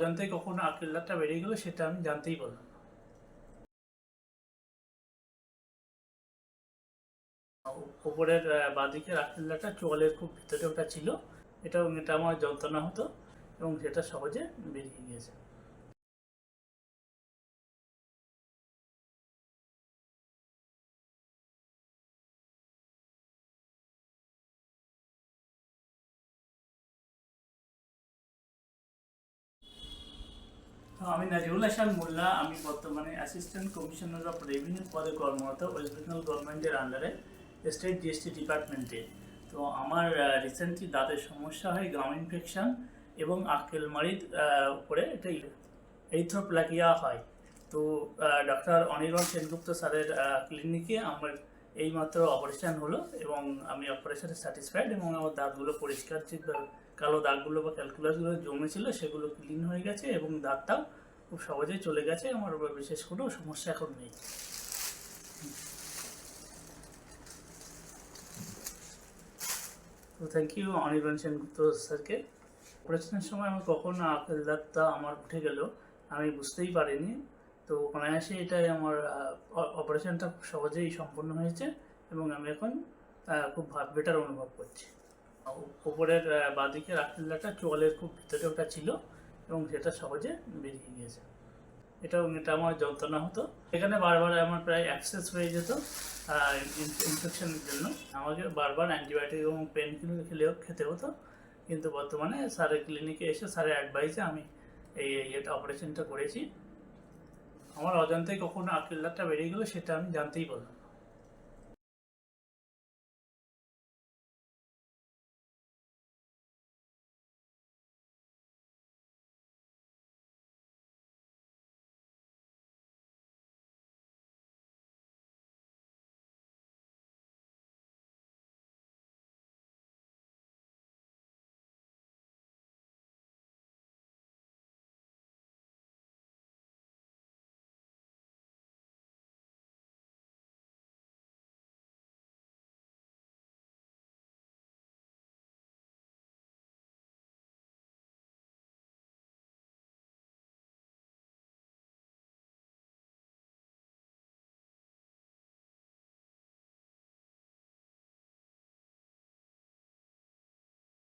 অজান্তেই কখন আকিল্লাটা বেরিয়ে গেল সেটা আমি জানতেই পারলাম উপরের বাঁদিকের আকিল্লাটা চোয়ালের খুব ভিতরে ওটা ছিল এটা এটা আমার যন্ত্রণা হতো এবং সেটা সহজে বেরিয়ে গিয়েছে। আমি নাজিবুল হাসান মোল্লা, আমি বর্তমানে অ্যাসিস্ট্যান্ট কমিশনার অফ রেভিনিউ পদে কর্মরত ওয়েস্ট বেঙ্গল গভর্নমেন্টের আন্ডারে স্টেট জিএসটি ডিপার্টমেন্টে তো আমার রিসেন্টলি দাঁতের সমস্যা হয় গাম ইনফেকশন এবং আক্কেলমারির উপরে এটা এইথ্রোপ্লাকিয়া হয়। তো ডক্টর অনির্বাণ সেনগুপ্ত স্যারের ক্লিনিকে আমার এইমাত্র অপারেশন হলো এবং আমি অপারেশনে স্যাটিসফাইড এবং আমার দাঁতগুলো পরিষ্কার যে কালো দাগগুলো বা ক্যালকুলাসগুলো জমেছিল সেগুলো ক্লিন হয়ে গেছে এবং দাঁতটাও খুব সহজেই চলে গেছে, আমার বিশেষ কোনো সমস্যা এখন নেই। তো থ্যাংক ইউ অনির্বাণ সেনগুপ্ত স্যারকে। অপারেশনের সময় আমার কখন আপেল দাঁতটা আমার উঠে গেল, আমি বুঝতেই পারিনি। তো অনায়াসে এটাই আমার অপারেশনটা খুব সহজেই সম্পন্ন হয়েছে এবং আমি এখন খুব বেটার অনুভব করছি। আহ, বাঁদিকের আকেলদাটা চোয়ালের খুব ভিতরে ওটা ছিল এবং সেটা সহজে বেরিয়ে গিয়েছে। এটা এটা আমার যন্ত্রণা হতো। এখানে বারবার আমার প্রায় অ্যাক্সেস হয়ে যেত ইনফেকশনের জন্য। আমাকে বারবার অ্যান্টিবায়োটিক এবং পেন কিলার খেলেও খেতে হতো। কিন্তু বর্তমানে স্যারের ক্লিনিকে এসে স্যারের অ্যাডভাইসে আমি এই এটা অপারেশনটা করেছি। আমার অজান্তে কখন আকের লাটটা বেরিয়ে গেলো সেটা আমি জানতেই পারলাম।